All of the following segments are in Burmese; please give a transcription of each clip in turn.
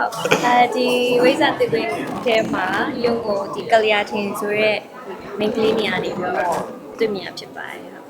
ဟုတ်အဲဒီဝိဇ္ဇာတစ်ပင်ထဲမှာရုံကိုဒီကလျာထင်ဆိုရက် main ကလေးနေရာနေပြီးတော့တွေ့မြင်ရဖြစ်ပါတယ်ဟုတ်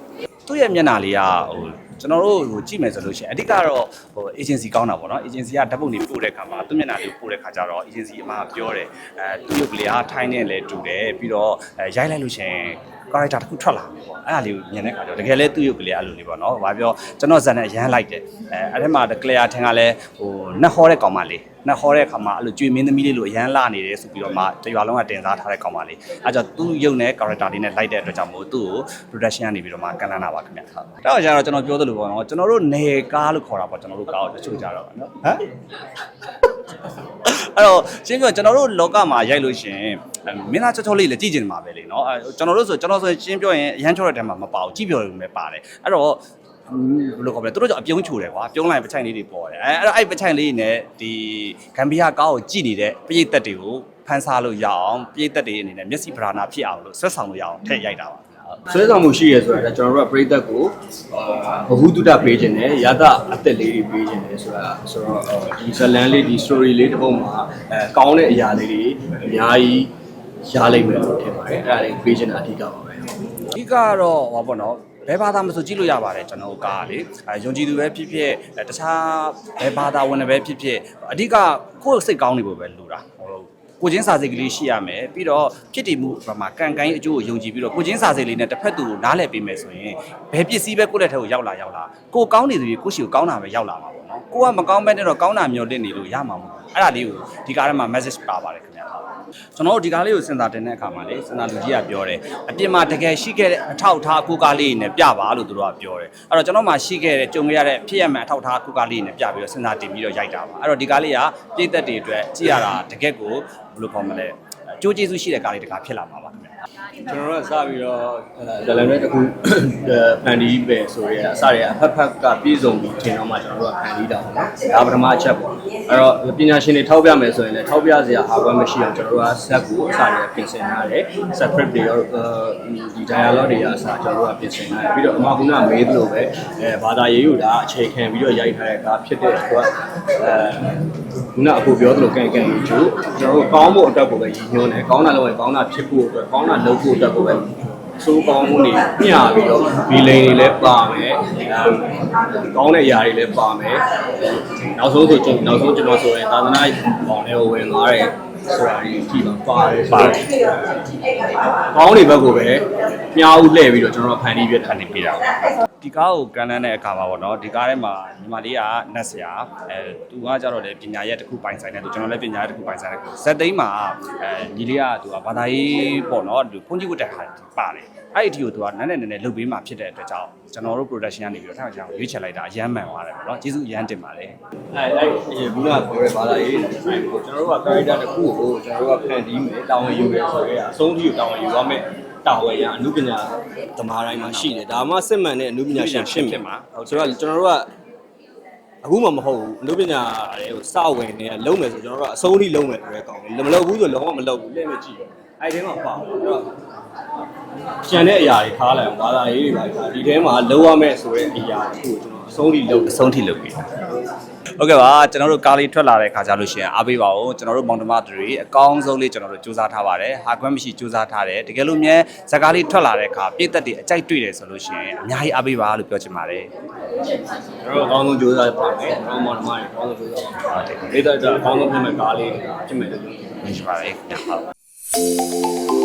သူ့ရဲ့မျက်နှာလေးကဟိုကျွန်တော်တို့ဟိုကြည့်မယ်ဆိုလို့ရှိရင်အဓိကတော့ဟို agency ကောင်းတာပေါ့နော် agency ကဓာတ်ပုံတွေပို့တဲ့ခါမှာသူ့မျက်နှာလေးပို့တဲ့ခါကျတော့ agency အမကပြောတယ်အဲသူ့ရုပ်ကလေးကထိုင်းနေလဲတူတယ်ပြီးတော့အဲရိုက်လိုက်လို့ရှိရင် character တစ်ခုထွက်လာတယ်ပေါ့အဲ့ဒါလေးကိုမြင်တဲ့ခါကျတော့တကယ်လဲသူ့ရုပ်ကလေးအဲ့လိုလေးပေါ့နော်ဘာပြောကျွန်တော်ဇန်နဲ့အရန်လိုက်တယ်အဲအဲ့ထဲမှာ clear ထင်ကလည်းဟိုနှက်ဟောတဲ့ကောင်မလေးနှက်ဟောတဲ့ခါမှာအဲ့လိုကြွေမင်းသမီးလေးလိုအရန်လာနေတယ်ဆိုပြီးတော့မှတရွာလုံးကတင်စားထားတဲ့ကောင်မလေးအဲ့ကြောင့်သူ့ရုပ်နဲ့ character လေးနဲ့လိုက်တဲ့အတွက်ကြောင့်မို့သူ့ကို production ကနေပြီးတော့မှကန်လန်းတာပါခင်ဗျဟုတ်တော့ကျတော့ကျွန်တော်ပြောသလိုပေါ့နော်ကျွန်တော်တို့နေကားလို့ခေါ်တာပေါ့ကျွန်တော်တို့ကားကိုတချို့ကြတော့ပါနော်ဟမ် အဲ့တော့ရှင်းပြောကျွန်တော်တို့လောကမှာရိုက်လို့ရှရင်မင်းသားချောချောလေးလည်းကြည့်ကျင်မှာပဲလေနော်အဲကျွန်တော်တို့ဆိုကျွန်တော်ဆိုရှင်းပြောရင်အရန်ချောတဲ့တဲမှာမပါဘူးကြည့်ပြောရုံပဲပါတယ်အဲ့တော့ဘယ်လိုခေါ်မလဲသူတို့ကြောင့်အပြုံးချိုတယ်ကွာပြုံးလိုက်ပချိုင်လေးတွေပေါ်တယ်အဲအဲ့တော့အဲ့ပချိုင်လေးနဲ့ဒီဂမ်ဘီယာကားကိုကြည့်နေတဲ့ပရိသတ်တွေကိုဖန်ဆားလို့ရအောင်ပရိသတ်တွေအနေနဲ့မျက်စိပဓာနာဖြစ်အောင်လို့ဆွဲဆောင်လို့ရအောင်ထည့်ရိုက်တာပါဟုတ် ဆွဲဆောင်မှုရှိရဲဆိုတာဒါကျွန်တော်တို့ကပရိသတ်ကိုအာဘ ഹു တုတပေးခြင်းနဲ့ရသအသက်လေးတွေပေးခြင်းနဲ့ဆိုတာဆိုတော့ဒီဇလန်လေးဒီ story လေးတစ်ပုဒ်မှာအဲကောင်းတဲ့အရာလေးတွေအများကြီးရလိမ့်မယ်လို့ထင်ပါတယ်အဲ့ဒါလေးပေးခြင်းအဓိကပါပဲအဓိကကတော့ဟောပေါ့နော်ဘယ်ဘာသာမဆိုကြည့်လို့ရပါတယ်ကျွန်တော်ကားလေအဲယုံကြည်သူပဲဖြစ်ဖြစ်အဲတခြားဘယ်ဘာသာဝင်တွေပဲဖြစ်ဖြစ်အဓိကကိုယ့်စိတ်ကောင်းနေဖို့ပဲလိုတာဟို ကိုချင်းစာစိတ်ကလေးရှိရမယ်ပြီးတော့ဖြစ်တည်မှုဘာမှာကံကိုင်းအကျိုးကိုယုံကြည်ပြီးတော့ကိုချင်းစာစိတ်လေးနဲ့တစ်ဖက်သူကိုနားလည်ပေးမယ်ဆိုရင်ဘယ်ပစ္စည်းပဲကိုယ့်လက်ထဲကိုရောက်လာရောက်လာကိုကောင်းနေသူကြီးကိုယ့်ရှိကိုကောင်းတာပဲရောက်လာမှာပေါ့နော်ကိုကမကောင်းဘဲနဲ့တော့ကောင်းတာမျိုးလင့်နေလို့ရမှာမဟုတ်ဘူး အဲ့ဒါလေးကိုဒီကားထဲမှာ message ပါပါတယ်ခင်ဗျာဟုတ်ကျွန်တော်တို့ဒီကားလေးကိုစဉ်းစားတင်တဲ့အခါမှာလေစဉ်းစားလူကြီးကပြောတယ်အပြင်မှာတကယ်ရှိခဲ့တဲ့အထောက်အထားအကူကားလေးတွေနဲ့ပြပါလို့သူတို့ကပြောတယ်အဲ့တော့ကျွန်တော်မှရှိခဲ့တဲ့ကြုံခဲ့ရတဲ့ဖြစ်ရမှန်အထောက်အထားအကူကားလေးတွေနဲ့ပြပြီးတော့စဉ်းစားတင်ပြီးတော့ရိုက်တာပါအဲ့တော့ဒီကားလေးကပြည်သက်တွေအတွက်ကြည့်ရတာတကယ်ကိုဘယ်လိုခေါ်မလဲ အကျိုးကျေးဇူးရှိတဲ့ကားလေးတစ်ခါဖြစ်လာမှာပါခင်ဗျာကျွန်တော်တို့ကစပြီးတော့ဇလန်နဲ့တခုဖန်တီးပဲဆိုရဲအစရဲအဖက်ဖက်ကပြည်စုံပြီးထင်တော့မှကျွန်တော်တို့ကဖန်တီးတာပေါ့နော်ဒါပထမအချက်ပေါ့အဲ့တော့ပညာရှင်တွေထောက်ပြမယ်ဆိုရင်လည်းထောက်ပြစရာအားကွက်မရှိအောင်ကျွန်တော်တို့ကဇက်ကိုအစရဲပြင်ဆင်ထားတယ် script တွေရောဒီ dialogue တွေအစားကျွန်တော်တို့ကပြင်ဆင်ထားတယ်ပြီးတော့အမကုနာမေးသလိုပဲအဲဘာသာရေးကိုဒါအခြေခံပြီးတော့ရိုက်ထားတဲ့ကားဖြစ်တဲ့အတွက်အဲခုနအခုပြောသလိုကန်ကန်ကြီးကျိုးကျွန်တော်တို့ကောင်းဖို့အတွက်ကိုပဲရည်ညွှန်းတယ်ကောင်းတာလို့ကောင်းတာဖြစ်ဖို့အတွက်ကောင်းတာလုပ်ဖို့အတွက်ကိုပဲဆိုးကောင်းမှုတွေမျှပြီးတော့ဘီလိန်တွေလည်းပါမယ်အဲကောင်းတဲ့အရာတွေလည်းပါမယ်နောက်ဆုံးဆိုကျွန်တော်နောက်ဆုံးကျွန်တော်ဆိုရင်သာသနာ့ဘောင်တွေကိုဝင်သွားတယ် ဆိုတာဒီကြည့်ပါပါတယ်ပါတယ်ကောင်းတွေဘက်ကိုပဲမြားဦးလှည့်ပြီးတော့ကျွန်တော်တို့ဖန်တီးပြထားနေပြတာဒီကားကိုကန်လန်းတဲ့အခါမှာပေါ့နော်ဒီကားထဲမှာညီမလေးကနတ်ဆရာအဲသူကကြတော့လေပညာရက်တစ်ခုပိုင်ဆိုင်တယ်သူကျွန်တော်လည်းပညာရက်တစ်ခုပိုင်ဆိုင်တယ်ဇက်သိန်းမှာအဲညီလေးကသူကဘာသာရေးပေါ့နော်သူဘုန်းကြီးဝတ်တဲ့ခါပါတယ်အဲ့ဒီအထီကိုသူကနန်းနဲ့နန်းနဲ့လုပ်ပေးမှဖြစ်တဲ့အတွက်ကြောင့် ကျွန်တော်တို့ production ကနေပြီးတော့ထားကြအောင်ရွေးချယ်လိုက်တာအရန်မှန်သွားတယ်ပေါ့နော်ကျေးဇူးအရန်တင်ပါတယ်အဲအဲဒီဘူးနာပြောရဲဘာသာရေးဆိုင်ကိုကျွန်တော်တို့က character တစ်ခုကိုကျွန်တော်တို့ကဖန်တီးမယ်တာဝန်ယူရဲဆိုရဲအဆုံးထိကိုတာဝန်ယူရမယ်တာဝန်ရအမှုပညာသမားတိုင်းမှာရှိတယ်ဒါမှစစ်မှန်တဲ့အမှုပညာရှင်ဖြစ်မှာဆိုတော့ကျွန်တော်တို့ကအခုမှမဟုတ်ဘူးအမှုပညာတွေကိုစဝင်နေလုံးမယ်ဆိုကျွန်တော်တို့ကအဆုံးထိလုံးမယ်ဆိုရဲကောင်းတယ်မလုပ်ဘူးဆိုလုံးဝမလုပ်ဘူးလက်နဲ့ကြည့်တယ်အဲ့ဒီထဲမှာပါအဲ့တော့ ကျန်တဲ့အရာတွေထားလိုက်အောင်ဘာသာရေးတွေပါထားဒီထဲမှာလုံးဝမဲ့ဆိုတဲ့အရာကိုကျွန်တော်အဆုံးထိလုံးအဆုံးထိလုပ်ပေးတာဟုတ်ကဲ့ပါကျွန်တော်တို့ကားလေးထွက်လာတဲ့ခါကြလို့ရှိရင်အားပေးပါဦးကျွန်တော်တို့မောင်တမတွေအကောင်းဆုံးလေးကျွန်တော်တို့စူးစမ်းထားပါတယ်ဟာခွင့်မရှိစူးစမ်းထားတယ်တကယ်လို့မြဲဇက်ကားလေးထွက်လာတဲ့အခါပြည့်သက်တွေအကြိုက်တွေ့တယ်ဆိုလို့ရှိရင်အများကြီးအားပေးပါလို့ပြောချင်ပါတယ်ကျွန်တော်တို့အကောင်းဆုံးကြိုးစားပါမယ်။ကျွန်တော်မောင်နှမတွေအကောင်းဆုံးကြိုးစားပါမယ်။ဒေသအတွက်အကောင်းဆုံးဖြစ်မဲ့ကားလေးဖြစ်မဲ့လို့မြင်ပါတယ်ဟုတ်